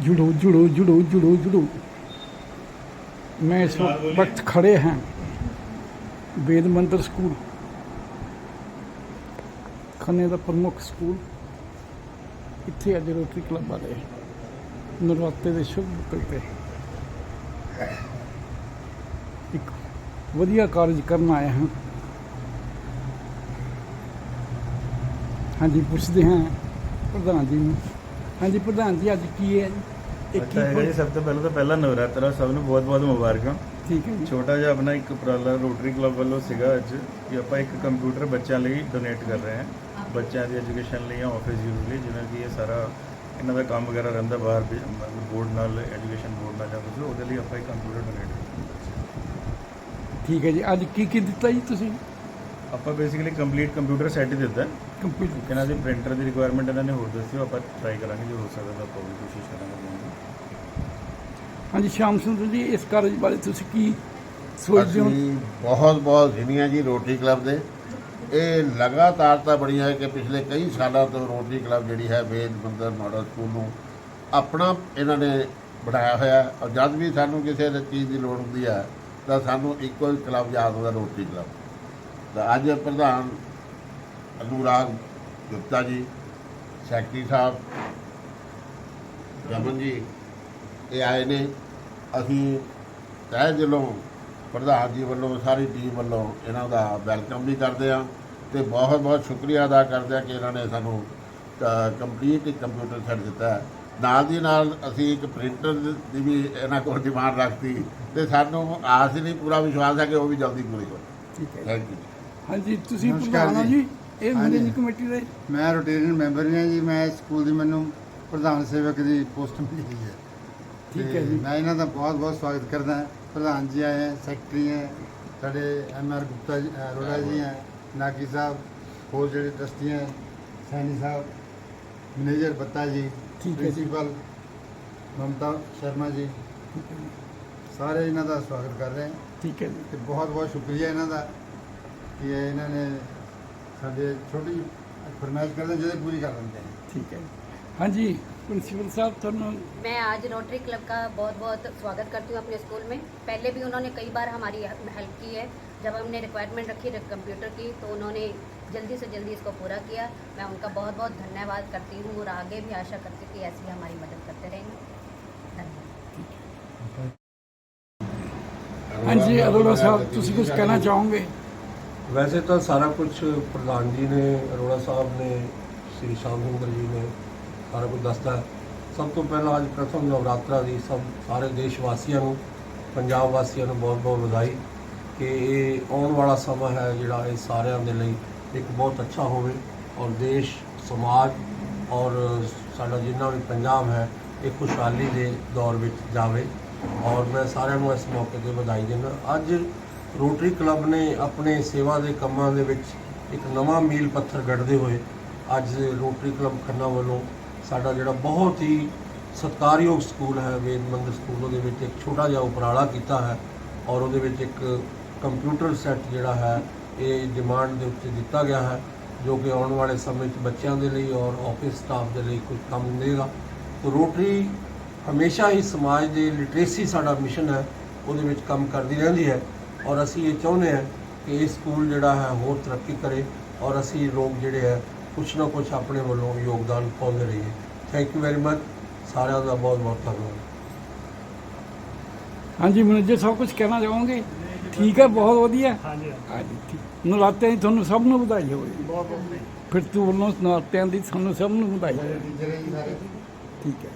जुड़ो जुड़ो जुड़ो जुड़ो जुड़ो मैं इस वक्त खड़े हैं वेद मंदिर स्कूल ਖੰਨੇ ਦਾ ਪ੍ਰਮੁੱਖ ਸਕੂਲ ਇੱਥੇ ਅੱਜ ਰੋਟਰੀ ਕਲੱਬ ਵਾਲੇ ਨਰਾਤੇ ਦੇ ਸ਼ੁਭ ਮੌਕੇ ਤੇ ਇੱਕ ਵਧੀਆ ਕਾਰਜ ਕਰਨ ਆਏ ਹਾਂ ਹਾਂਜੀ ਪੁੱਛਦੇ ਹਾਂ ਪ੍ਰਧਾਨ ਜੀ ਨੂੰ ਹਾਂਜੀ ਪ੍ਰਧਾਨ ਜੀ ਅੱਜ ਕੀ ਹੈ ਜੀ ਇਹ ਅੱਛਾ ਹੈਗਾ ਜੀ ਸਭ ਤੋਂ ਪਹਿਲਾਂ ਤਾਂ ਪਹਿਲਾ ਨਵਰਾਤਰਾ ਸਭ ਨੂੰ ਬਹੁਤ ਬਹੁਤ ਮੁਬਾਰਕਾਂ। ਠੀਕ ਹੈ ਜੀ। ਛੋਟਾ ਜਿਹਾ ਆਪਣਾ ਇੱਕ ਉਪਰਾਲਾ ਰੋਟਰੀ ਕਲੱਬ ਵੱਲੋਂ ਸੀਗਾ ਅੱਜ ਕਿ ਆਪਾਂ ਇੱਕ ਕੰਪਿਊਟਰ ਬੱਚਿਆਂ ਲਈ ਡੋਨੇਟ ਕਰ ਰਹੇ ਹਾਂ। ਬੱਚਿਆਂ ਦੀ ਐਜੂਕੇਸ਼ਨ ਲਈ ਜਾਂ ਆਫਿਸ ਯੂਜ਼ ਲਈ ਜਿਵੇਂ ਕਿ ਇਹ ਸਾਰਾ ਇਹਨਾਂ ਦਾ ਕੰਮ ਵਗੈਰਾ ਰਹਿੰਦਾ ਬਾਹਰ ਬੋਰਡ ਨਾਲ ਐਜੂਕੇਸ਼ਨ ਬੋਰਡ ਨਾਲ ਜਾਂ ਕੁਝ ਉਹਦੇ ਲਈ ਆਪਾਂ ਇੱਕ ਕੰਪਿਊਟਰ ਡੋਨੇਟ ਠੀਕ ਹੈ ਜੀ। ਅੱਜ ਕੀ ਕੀ ਦਿੱਤਾ ਜੀ ਤੁਸੀਂ? ਆਪਾਂ ਬੇਸਿਕਲੀ ਕੰਪਲੀਟ ਕੰਪਿਊਟਰ ਸੈੱਟ ਹੀ ਦਿੱਤਾ। ਕੰਪਿਊਟਰ ਇਹਨਾਂ ਦੀ ਪ੍ਰਿੰਟਰ ਦੀ ਰਿਕੁਆਇਰਮੈਂਟ ਇਹਨਾਂ ਨੇ ਹੋਰ ਦੱਸੀ ਉਹ ਆਪਾਂ ਟਰਾਈ ਕਰਾਂਗੇ ਜੇ ਹੋ ਸਕਦਾ ਤਾਂ ਆਪਾਂ ਵੀ ਕੋਸ਼ਿਸ਼ ਕਰਾਂਗੇ ਦੇਣ ਦੀ। ਹਾਂਜੀ ਸ਼ਾਮ ਸੁੰਦਰ ਜੀ ਇਸ ਕਾਰਜ ਬਾਰੇ ਤੁਸੀਂ ਕੀ ਸੋਚਦੇ ਹੋ? ਅਸੀਂ ਬਹੁਤ ਬਹੁਤ ਧੰਨਵਾਦ ਜੀ ਰੋਟਰੀ ਕਲੱਬ ਦੇ। ਇਹ ਲਗਾਤਾਰਤਾ ਬਣੀ ਹੈ ਕਿ ਪਿਛਲੇ ਕਈ ਸਾਲਾਂ ਤੋਂ ਰੋਟਰੀ ਕਲੱਬ ਜਿਹੜੀ ਹੈ ਵੇਦ ਮੰਦਰ ਮਾਡਲ ਸਕੂਲ ਨੂੰ ਆਪਣਾ ਇਹਨਾਂ ਨੇ ਬਣਾਇਆ ਹੋਇਆ। ਹੈ। ਔਰ ਜਦ ਵੀ ਸਾਨੂੰ ਕਿਸੇ ਚੀਜ਼ ਦੀ ਲੋੜ ਹੁੰਦੀ ਹੈ ਤਾਂ ਸਾਨੂੰ ਇੱਕੋ ਹੀ ਕਲੱਬ ਯਾਦ ਆਉਂਦਾ ਰੋਟਰੀ ਕਲੱਬ। ਤਾਂ ਅੱਜ ਪ੍ਰਧਾਨ ਅਨੁਰਾਗ ਗੁਪਤਾ ਜੀ ਸੈਕਟਰੀ ਸਾਹਿਬ ਰਮਨ ਜੀ ਇਹ ਆਏ ਨੇ। ਅਸੀਂ ਤਹਿ ਦਿਲੋਂ ਪ੍ਰਧਾਨ ਜੀ ਵੱਲੋਂ ਸਾਰੀ ਟੀਮ ਵੱਲੋਂ ਇਹਨਾਂ ਦਾ ਵੈਲਕਮ ਵੀ ਕਰਦੇ ਹਾਂ ਤੇ ਬਹੁਤ ਬਹੁਤ ਸ਼ੁਕਰੀਆ ਅਦਾ ਕਰਦੇ ਹਾਂ ਕਿ ਇਹਨਾਂ ਨੇ ਸਾਨੂੰ ਕੰਪਲੀਟ ਇੱਕ ਕੰਪਿਊਟਰ ਸੈੱਟ ਦਿੱਤਾ ਨਾਲ ਦੀ ਨਾਲ ਅਸੀਂ ਇੱਕ ਪ੍ਰਿੰਟਰ ਦੀ ਵੀ ਇਹਨਾਂ ਕੋਲ ਡਿਮਾਂਡ ਰੱਖਤੀ ਤੇ ਸਾਨੂੰ ਆਸ ਹੀ ਨਹੀਂ ਪੂਰਾ ਵਿਸ਼ਵਾਸ ਹੈ ਕਿ ਉਹ ਵੀ ਜਲਦੀ ਪੂਰੀ ਹੋ ਠੀਕ ਹੈ ਥੈਂਕ ਯੂ ਹਾਂਜੀ ਤੁਸੀਂ ਨਮਸਕਾਰ ਪ੍ਰਧਾਨ ਹੋ ਜੀ। ਜੀ। ਇਹ ਹਾਂਜੀ। ਮੈਨੇਜਿੰਗ ਕਮੇਟੀ ਦੇ। ਮੈਂ ਰੋਟੇਰੀਅਨ ਮੈਂਬਰ ਹਾਂ ਜੀ। ਮੈਂ ਇਸ ਸਕੂਲ ਦੀ ਮੈਨੂੰ ਪ੍ਰਧਾਨ ਸੇਵਕ ਦੀ ਪੋਸਟ ਮਿਲੀ ਹੈ। ਠੀਕ ਤੇ ਹੈ ਜੀ। ਮੈਂ ਇਹਨਾਂ ਦਾ ਬਹੁਤ ਬਹੁਤ ਸਵਾਗਤ ਕਰਦਾ ਹਾਂ। ਪ੍ਰਧਾਨ ਜੀ ਆਏ ਹੈ ਸੈਕਟਰੀ ਹੈ ਸਾਡੇ ਐਮ ਆਰ ਗੁਪਤਾ ਜੀ ਅ, ਅਰੋੜਾ ਜੀ ਹੈ ਨਾਗੀ ਸਾਹਿਬ ਹੋਰ ਜਿਹੜੇ ਹੈ ਸੈਣੀ ਸਾਹਿਬ ਮੈਨੇਜਰ ਬੱਤਾ ਜੀ ਠੀਕ ਹੈ ਜੀ। ਪ੍ਰਿੰਸੀਪਲ ਮਮਤਾ ਸ਼ਰਮਾ ਜੀ ਸਾਰੇ ਇਹਨਾਂ ਦਾ ਸਵਾਗਤ ਕਰ ਰਹੇ ਹਾਂ। ਠੀਕ ਹੈ ਜੀ। ਤੇ ਬਹੁਤ ਬਹੁਤ ਸ਼ੁਕਰੀਆ ਇਹਨਾਂ ਦਾ। ਕਿ ਇਹ ਇਹਨਾਂ ਨੇ ਸਾਡੇ ਛੋਟੀ ਫਰਮਾਇਸ਼ ਕਰਦੇ ਜਿਹੜੇ ਪੂਰੀ ਕਰ ਦਿੰਦੇ ਨੇ ਠੀਕ ਹੈ ਜੀ। ਹਾਂਜੀ प्रिंसिपल साहब ਤੁਹਾਨੂੰ मैं आज रोटरी क्लब का बहुत बहुत स्वागत करती हूँ अपने स्कूल में पहले भी उन्होंने कई बार हमारी हेल्प की है जब हमने रिक्वायरमेंट रखी कंप्यूटर की तो उन्होंने जल्दी से जल्दी इसको पूरा किया मैं उनका बहुत बहुत धन्यवाद करती हूँ और आगे भी आशा करती हूँ कि ऐसी ही हमारी मदद करते रहेंगे धन्यवाद ਹਾਂਜੀ ਅਰੋੜਾ ਸਾਹਿਬ ਤੁਸੀਂ ਕੁਝ ਕਹਿਣਾ ਚਾਹੋਗੇ ਵੈਸੇ ਤਾਂ ਸਾਰਾ ਕੁਝ ਪ੍ਰਧਾਨ ਜੀ ਨੇ, ਅਰੋੜਾ ਸਾਹਿਬ ਨੇ, ਸ੍ਰੀ ਸ਼ਾਮ ਸੁੰਦਰ ਜੀ ਨੇ ਸਾਰਾ ਕੁਝ ਦੱਸਦਾ ਸਭ ਤੋਂ ਪਹਿਲਾਂ ਅੱਜ ਪ੍ਰਥਮ ਨਵਰਾਤਰਾ ਦੀ ਸਭ, ਸਾਰੇ ਦੇਸ਼ ਵਾਸੀਆਂ ਨੂੰ, ਪੰਜਾਬ ਵਾਸੀਆਂ ਨੂੰ ਬਹੁਤ ਬਹੁਤ ਵਧਾਈ ਕਿ ਇਹ ਆਉਣ ਵਾਲਾ ਸਮਾਂ ਹੈ ਜਿਹੜਾ ਇਹ ਸਾਰਿਆਂ ਦੇ ਲਈ ਇੱਕ ਬਹੁਤ ਅੱਛਾ ਹੋਵੇ ਔਰ ਦੇਸ਼, ਸਮਾਜ ਔਰ ਸਾਡਾ ਜਿੰਨਾ ਵੀ ਪੰਜਾਬ ਹੈ, ਇਹ ਖੁਸ਼ਹਾਲੀ ਦੇ ਦੌਰ ਵਿੱਚ ਜਾਵੇ। ਔਰ ਮੈਂ ਸਾਰਿਆਂ ਨੂੰ ਇਸ ਮੌਕੇ ਤੇ ਵਧਾਈ ਦਿੰਦਾ। ਅੱਜ ਰੋਟਰੀ ਕਲੱਬ ਨੇ ਆਪਣੇ ਸੇਵਾ ਦੇ ਕੰਮਾਂ ਦੇ ਵਿੱਚ ਇੱਕ ਨਵਾਂ ਮੀਲ ਪੱਥਰ ਗੱਡਦੇ ਹੋਏ ਅੱਜ ਰੋਟਰੀ ਕਲੱਬ ਖੰਨਾ ਵੱਲੋਂ ਸਾਡਾ ਜਿਹੜਾ ਬਹੁਤ ਹੀ ਸਤਿਕਾਰਯੋਗ ਸਕੂਲ ਹੈ, ਵੇਦ ਮੰਦਰ ਸਕੂਲ, ਉਹਦੇ ਵਿੱਚ ਇੱਕ ਛੋਟਾ ਜਿਹਾ ਉਪਰਾਲਾ ਕੀਤਾ ਹੈ ਔਰ ਉਹਦੇ ਵਿੱਚ ਇੱਕ ਕੰਪਿਊਟਰ ਸੈੱਟ ਜਿਹੜਾ ਹੈ, ਇਹ ਡਿਮਾਂਡ ਦੇ ਉੱਤੇ ਦਿੱਤਾ ਗਿਆ ਹੈ, ਜੋ ਕਿ ਆਉਣ ਵਾਲੇ ਸਮੇਂ 'ਚ ਬੱਚਿਆਂ ਦੇ ਲਈ ਔਰ ਆਫਿਸ ਸਟਾਫ ਦੇ ਲਈ ਕੁਝ ਕੰਮ ਦੇਗਾ ਤਾਂ ਰੋਟਰੀ ਹਮੇਸ਼ਾ ਹੀ ਸਮਾਜ ਦੇ ਲਿਟਰੇਸੀ ਸਾਡਾ ਮਿਸ਼ਨ ਹੈ, ਉਹਦੇ ਵਿੱਚ ਕੰਮ ਕਰਦੀ ਰਹਿੰਦੀ ਹੈ। ਔਰ ਅਸੀਂ ਇਹ ਚਾਹੁੰਦੇ ਹਾਂ ਕਿ ਇਹ ਸਕੂਲ ਜਿਹੜਾ ਹੈ ਹੋਰ ਤਰੱਕੀ ਕਰੇ ਔਰ ਅਸੀਂ ਲੋਕ ਜਿਹੜੇ ਹੈ ਕੁਛ ਨਾ ਕੁਛ ਆਪਣੇ ਵੱਲੋਂ ਯੋਗਦਾਨ ਪਾਉਂਦੇ ਰਹੀਏ। ਥੈਂਕ ਯੂ ਵੈਰੀ ਮਚ ਸਾਰਿਆਂ ਦਾ ਬਹੁਤ ਬਹੁਤ ਧੰਨਵਾਦ। ਹਾਂਜੀ ਮੈਨੇਜਰ ਸਾਹਿਬ ਕੁਝ ਕਹਿਣਾ ਚਾਹੋਗੇ? ਠੀਕ ਹੈ ਬਹੁਤ ਵਧੀਆ। ਹਾਂਜੀ। ਹਾਂਜੀ ਠੀਕ। ਨਰਾਤਿਆਂ ਦੀ ਤੁਹਾਨੂੰ ਸਭ ਨੂੰ ਵਧਾਈ ਹੋਵੇ। ਬਹੁਤ ਬਹੁਤ। ਫਿਰ ਤੂੰ ਵੱਲੋਂ ਨਰਾਤਿਆਂ ਦੀ ਤੁਹਾਨੂੰ ਸਭ ਨੂੰ ਵਧਾਈ ਹੋਵੇ। ਠੀਕ ਹੈ।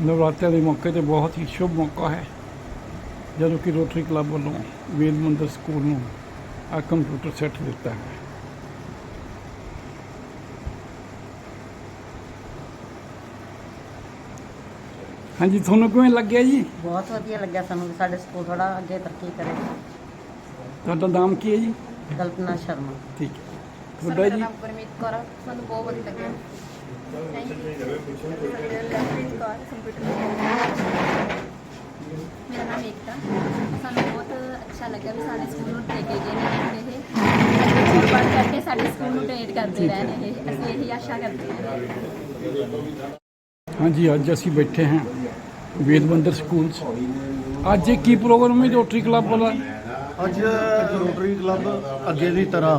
ਨਵਰਾਤਰੇ ਦੇ ਮੌਕੇ ਤੇ ਬਹੁਤ ਹੀ ਸ਼ੁਭ ਮੌਕਾ ਹੈ। ਜਦੋਂ ਕਿ ਰੋਟਰੀ ਕਲੱਬ ਵੱਲੋਂ ਵੇਦ ਮੰਦਰ ਸਕੂਲ ਨੂੰ ਆ ਕੰਪਿਊਟਰ ਸੈੱਟ ਦਿੱਤਾ ਹੈ। ਹਾਂਜੀ ਤੁਹਾਨੂੰ ਕਿਵੇਂ ਲੱਗਿਆ ਜੀ? ਬਹੁਤ ਵਧੀਆ ਲੱਗਿਆ ਸਾਨੂੰ ਸਾਡੇ ਸਕੂਲ ਥੋੜਾ ਅੱਗੇ ਤਰੱਕੀ ਕਰੇ। ਤੁਹਾਡਾ ਨਾਮ ਕੀ ਹੈ ਜੀ? ਕਲਪਨਾ ਸ਼ਰਮਾ। ਠੀਕ ਹੈ। ਤੁਹਾਡਾ ਜੀ? ਗੁਰਮੀਤ ਕੌਰ ਸਾਨੂੰ ਬਹੁਤ ਵਧੀਆ ਲੱਗਿਆ। ਮੇਰਾ ਨਾਮ ਏਕਤਾ ਸਾਨੂੰ ਬਹੁਤ ਅੱਛਾ ਲੱਗਾ ਵੀ ਸਾਡੇ ਸਕੂਲ ਨੂੰ ਦੇ ਕੇ ਗਏ ਨੇ ਇਹ ਕਰਕੇ ਸਾਡੇ ਸਕੂਲ ਨੂੰ ਡੋਨੇਟ ਕਰਦੇ ਰਹਿਣ ਇਹ ਅਸੀਂ ਇਹੀ ਆਸ਼ਾ ਕਰਦੇ ਹਾਂ ਹਾਂਜੀ, ਅੱਜ ਅਸੀਂ ਬੈਠੇ ਹਾਂ ਵੇਦਵੰਦਰ ਸਕੂਲ 'ਚ ਅੱਜ ਇਹ ਕੀ ਪ੍ਰੋਗਰਾਮ ਹੈ ਰੋਟਰੀ ਕਲੱਬ ਵਾਲਾ? ਅੱਜ ਰੋਟਰੀ ਕਲੱਬ ਅੱਗੇ ਦੀ ਤਰ੍ਹਾਂ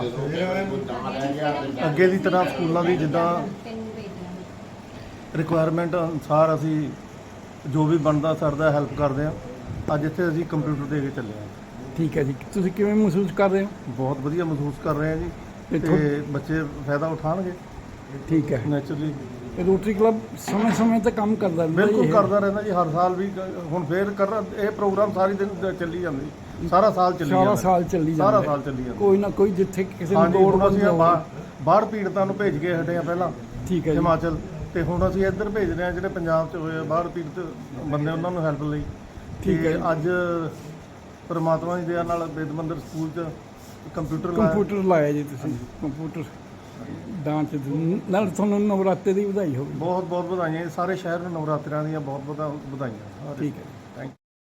ਅੱਗੇ ਦੀ ਤਰ੍ਹਾਂ ਸਕੂਲਾਂ ਦੀ ਜਿੱਦਾਂ ਰਿਕੁਆਇਰਮੈਂਟ ਅਨੁਸਾਰ ਅਸੀਂ ਜੋ ਵੀ ਬਣਦਾ ਸਰਦਾ ਹੈਲਪ ਕਰਦੇ ਹਾਂ। ਅੱਜ ਇੱਥੇ ਅਸੀਂ ਕੰਪਿਊਟਰ ਦੇ ਕੇ ਚੱਲੇ ਹਾਂ। ਠੀਕ ਹੈ ਜੀ। ਤੁਸੀਂ ਕਿਵੇਂ ਮਹਿਸੂਸ ਕਰ ਰਹੇ ਹੋ? ਬਹੁਤ ਵਧੀਆ ਮਹਿਸੂਸ ਕਰ ਰਹੇ ਹਾਂ ਜੀ। ਤੇ ਤੇ ਬੱਚੇ ਫਾਇਦਾ ਉਠਾਣਗੇ ਠੀਕ ਹੈ। ਨੈਚੁਰਲੀ ਇਹ ਰੋਟਰੀ ਕਲੱਬ ਸਮੇਂ-ਸਮੇਂ ਤੇ ਕੰਮ ਕਰਦਾ ਰਹਿੰਦਾ ਜੀ ਬਿਲਕੁਲ ਇਹ। ਕਰਦਾ ਰਹਿੰਦਾ ਜੀ। ਹਰ ਸਾਲ ਵੀ ਕ- ਹੁਣ ਫੇਰ ਕਰ ਇਹ ਪ੍ਰੋਗਰਾਮ ਸਾਰੀ ਦਿਨ ਦ- ਚੱਲੀ ਜਾਂਦੇ। ਸਾਰਾ ਸਾਲ ਚੱਲੀ ਸਾਰਾ ਸਾਲ ਚੱਲੀ ਜਾਂਦਾ। ਸਾਰਾ। ਸਾਲ ਚੱਲੀ ਜਾਂਦਾ। ਕੋਈ ਨਾ ਕੋਈ ਜਿੱਥੇ ਕਿਸੇ ਨੂੰ ਹਾਂਜੀ ਲੋੜ ਹੁਣ ਅਸੀਂ ਹੋਵੇ ਬਾਹਰ ਬਾਹਰ ਪੀੜਤਾਂ ਨੂੰ ਭੇਜ ਕੇ ਹਟੇ ਆ ਪਹਿਲਾਂ। ਠੀਕ ਹੈ ਜੀ। ਹਿਮਾਚਲ ਤੇ ਹੁਣ ਅਸੀਂ ਇੱਧਰ ਭੇਜ ਰਹੇ ਹਾਂ ਜਿਹੜੇ ਪੰਜਾਬ 'ਚ ਹੋਏ ਆ, ਬਾਹਰ ਪੀੜਤ ਬੰਦੇ ਉਹਨਾਂ ਨੂੰ ਹੈਲਪ ਲਈ। ਠੀਕ ਹੈ ਤੇ। ਅੱਜ ਪਰਮਾਤਮਾ ਦੀ ਦਇਆ ਨਾਲ ਬੇਦਮੰਦਰ ਸਕੂਲ 'ਚ ਕੰਪਿਊਟਰ ਲਾਇਆ। ਕੰਪਿਊਟਰ ਲਾਇਆ ਜੀ ਤੁਸੀਂ। ਕੰਪਿਊਟਰ ਦਾਨ ਚ ਨਾਲ ਤੁਹਾਨੂੰ ਨਵਰਾਤੇ ਦੀ ਵਧਾਈ ਹੋਵੇ ਬਹੁਤ ਬਹੁਤ ਵਧਾਈਆਂ ਜੀ। ਸਾਰੇ ਸ਼ਹਿਰ ਨੂੰ ਨਵਰਾਤਰਿਆਂ ਦੀਆਂ ਬਹੁਤ ਬਹੁਤ ਵਧਾਈਆਂ। ਠੀਕ ਹੈ